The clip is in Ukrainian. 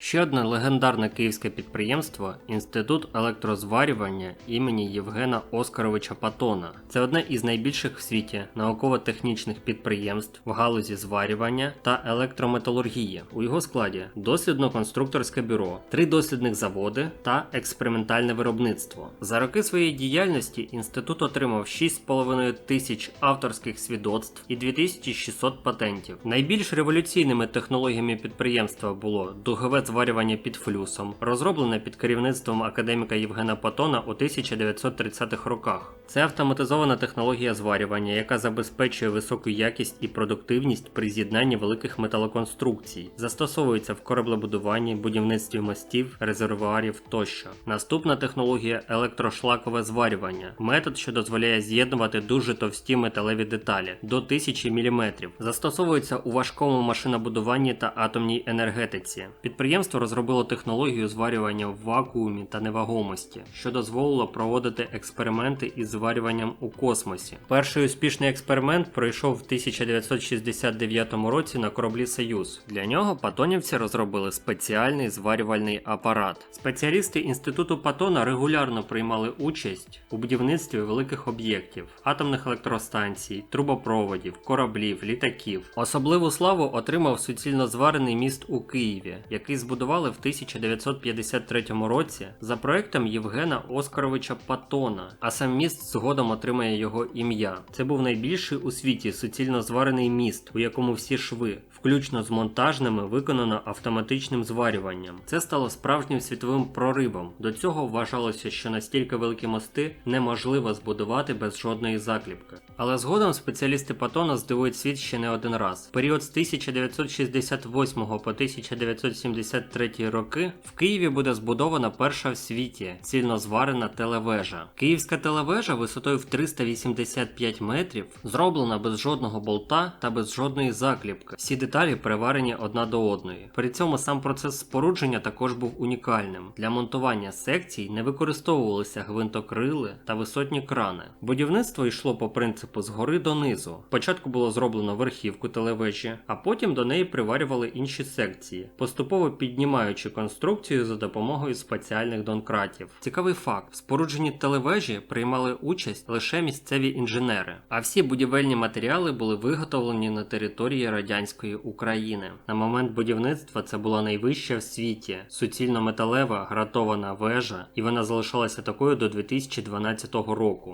Ще одне легендарне київське підприємство Інститут електрозварювання імені Євгена Оскаровича Патона. Це одне із найбільших в світі науково-технічних підприємств в галузі зварювання та електрометалургії. У його складі дослідно-конструкторське бюро, три дослідних заводи та експериментальне виробництво. За роки своєї діяльності інститут отримав 6,5 тисяч авторських свідоцтв і 2600 патентів. Найбільш революційними технологіями підприємства було дугове зварювання під флюсом, розроблене під керівництвом академіка Євгена Патона у 1930-х роках. Це автоматизована технологія зварювання, яка забезпечує високу якість і продуктивність при з'єднанні великих металоконструкцій, застосовується в кораблебудуванні, будівництві мостів, резервуарів тощо. Наступна технологія електрошлакове зварювання, метод, що дозволяє з'єднувати дуже товсті металеві деталі до 1000 мм. Застосовується у важкому машинобудуванні та атомній енергетиці. Підприємство розробило технологію зварювання в вакуумі та невагомості, що дозволило проводити експерименти із зварюванням у космосі. Перший успішний експеримент пройшов в 1969 році на кораблі Союз. Для нього патонівці розробили спеціальний зварювальний апарат. Спеціалісти інституту Патона регулярно приймали участь у будівництві великих об'єктів, атомних електростанцій, трубопроводів, кораблів, літаків. Особливу славу отримав суцільно зварений міст у Києві, який збудували в 1953 році за проектом Євгена Оскаровича Патона, а сам міст згодом отримає його ім'я. Це був найбільший у світі суцільно зварений міст, у якому всі шви, включно з монтажними, виконано автоматичним зварюванням. Це стало справжнім світовим проривом. До цього вважалося, що настільки великі мости неможливо збудувати без жодної закліпки. Але згодом спеціалісти Патона здивують світ ще не один раз. Період з 1968 по 1973 роки в Києві буде збудована перша в світі цільно зварена телевежа. Київська телевежа висотою в 385 метрів зроблена без жодного болта та без жодної закліпки. Всі деталі приварені одна до одної. При цьому сам процес спорудження також був унікальним. Для монтування секцій не використовувалися гвинтокрили та висотні крани. Будівництво йшло по принципу згори донизу. Спочатку було зроблено верхівку телевежі, а потім до неї приварювали інші секції, поступово піднімаючи конструкцію за допомогою спеціальних донкратів. Цікавий факт: в спорудженні телевежі приймали участь лише місцеві інженери, а всі будівельні матеріали були виготовлені на території радянської України. На момент будівництва це була найвища в світі суцільно металева гратована вежа, і вона залишалася такою до 2012 року.